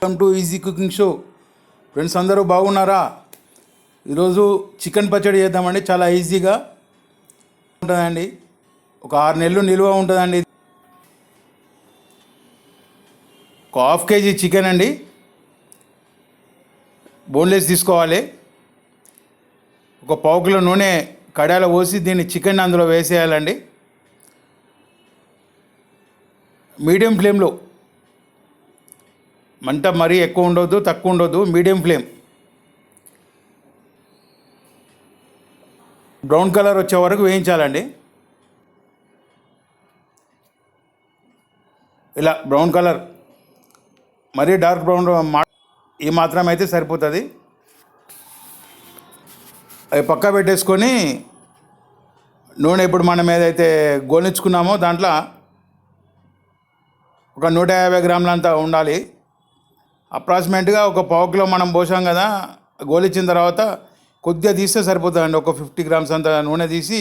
Welcome to easy cooking show friends అందరూ బాగున్నారా? ఈరోజు చికెన్ పచ్చడి చేద్దామండి చాలా ఈజీగా ఉంటుందండి. ఒక ఆరు నెలలు నిల్వ ఉంటుందండి. ఒక హాఫ్ కేజీ చికెన్ అండి. బోన్లెస్ తీసుకోవాలి. ఒక పావు కిలో నూనె కడాయిలో పోసి దీన్ని చికెన్ అందులో వేసేయాలండి. మీడియం ఫ్లేమ్లో మంట మరీ ఎక్కువ ఉండొద్దు తక్కువ ఉండొద్దు మీడియం ఫ్లేమ్. బ్రౌన్ కలర్ వచ్చే వరకు వేయించాలండి. ఇలా బ్రౌన్ కలర్ మరీ డార్క్ బ్రౌన్ మా ఈ మాత్రం అయితే సరిపోతుంది. అవి పక్క పెట్టేసుకొని నూనె ఇప్పుడు మనం ఏదైతే గోలించుకున్నామో దాంట్లో ఒక నూట యాభై గ్రాములంతా ఉండాలి. అప్రాక్సిమేట్గా ఒక పావు కిలో మనం పోసాం కదా గోలిచ్చిన తర్వాత కొద్దిగా తీస్తే సరిపోతుందండి. ఒక ఫిఫ్టీ గ్రామ్స్ అంత నూనె తీసి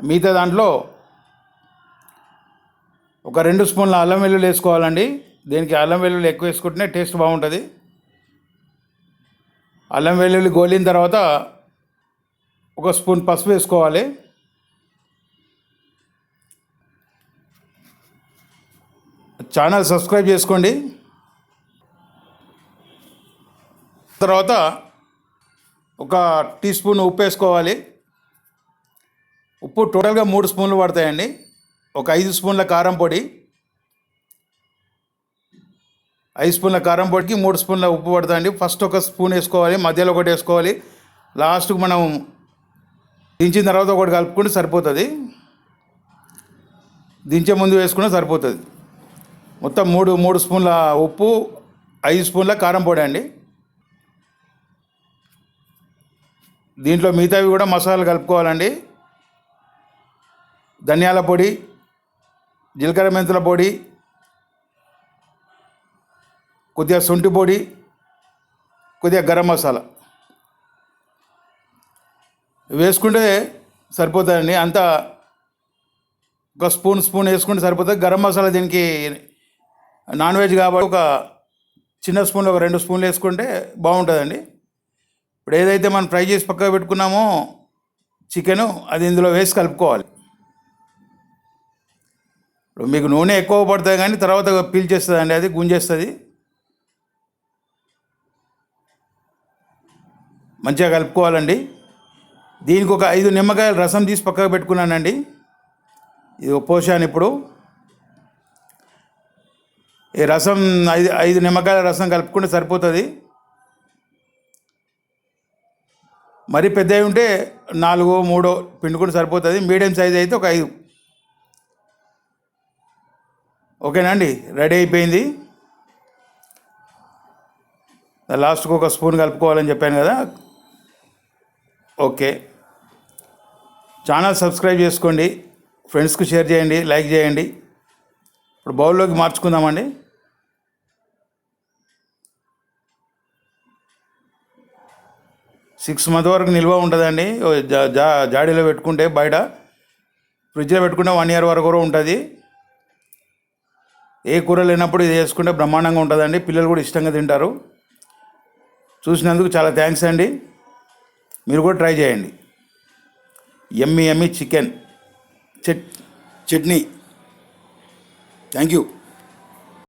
మిగతా దాంట్లో ఒక రెండు స్పూన్ల అల్లం వెల్లుల్లి వేసుకోవాలండి. దీనికి అల్లం వెల్లుల్లి ఎక్కువ వేసుకుంటేనే టేస్ట్ బాగుంటుంది. అల్లం వెల్లుల్లి గోలిన తర్వాత ఒక స్పూన్ పసుపు వేసుకోవాలి. ఛానల్ సబ్స్క్రైబ్ చేసుకోండి. తర్వాత ఒక టీ స్పూన్ ఉప్పు వేసుకోవాలి. ఉప్పు టోటల్గా మూడు స్పూన్లు పడతాయండి. ఒక ఐదు స్పూన్ల కారం పొడి. ఐదు స్పూన్ల కారం పొడికి మూడు స్పూన్ల ఉప్పు పడుతుందండి ఫస్ట్ ఒక స్పూన్ వేసుకోవాలి మధ్యలో ఒకటి వేసుకోవాలి. లాస్ట్కి మనం దించిన తర్వాత ఒకటి కలుపుకుంటే సరిపోతుంది. దించే ముందు వేసుకున్నా సరిపోతుంది. మొత్తం మూడు మూడు స్పూన్ల ఉప్పు ఐదు స్పూన్ల కారం పొడి అండి. దీంట్లో మిగతావి కూడా మసాలాలు కలుపుకోవాలండి. ధనియాల పొడి జీలకర్ర మెంతుల పొడి కొద్దిగా శొంఠి పొడి కొద్దిగా గరం మసాలా. వేసుకుంటే సరిపోతుందండి. అంత ఒక స్పూన్ స్పూన్ వేసుకుంటే సరిపోతుంది. గరం మసాలా దీనికి నాన్ వెజ్ కాబట్టి ఒక చిన్న స్పూన్లో ఒక రెండు స్పూన్లు వేసుకుంటే బాగుంటుందండి. ఇప్పుడు ఏదైతే మనం ఫ్రై చేసి పక్కకు పెట్టుకున్నామో చికెను అది ఇందులో వేసి కలుపుకోవాలి. ఇప్పుడు మీకు నూనె ఎక్కువ పడుతుంది కానీ తర్వాత పీల్చేస్తుంది అండి అది గుంజేస్తుంది. మంచిగా కలుపుకోవాలండి. దీనికి ఒక ఐదు నిమ్మకాయల రసం తీసి పక్కకు పెట్టుకున్నానండి. ఇది పోసాను ఇప్పుడు. ఈ రసం ఐదు ఐదు నిమ్మకాయల రసం కలుపుకుంటే సరిపోతుంది. మరీ పెద్దవి ఉంటే నాలుగో మూడో పిండుకుని సరిపోతుంది. మీడియం సైజ్ అయితే ఒక ఐదు. ఓకేనా అండి? రెడీ అయిపోయింది. లాస్ట్కి ఒక స్పూన్ కలుపుకోవాలని చెప్పాను కదా. ఓకే. ఛానల్ సబ్స్క్రైబ్ చేసుకోండి. ఫ్రెండ్స్కి షేర్ చేయండి లైక్ చేయండి. ఇప్పుడు బౌల్లోకి మార్చుకుందామండి. సిక్స్ మంత్ వరకు నిల్వ ఉంటుందండి. జా- జా జాడీలో పెట్టుకుంటే బయట ఫ్రిడ్జ్లో పెట్టుకుంటే వన్ ఇయర్ వరకు కూడా ఉంటుంది. ఏ కూర లేనప్పుడు ఇది వేసుకుంటే బ్రహ్మాండంగా ఉంటుందండి. పిల్లలు కూడా ఇష్టంగా తింటారు. చూసినందుకు చాలా థ్యాంక్స్ అండి. మీరు కూడా ట్రై చేయండి. ఎమ్మి ఎమ్మి చికెన్. చట్ చట్నీ. Thank you.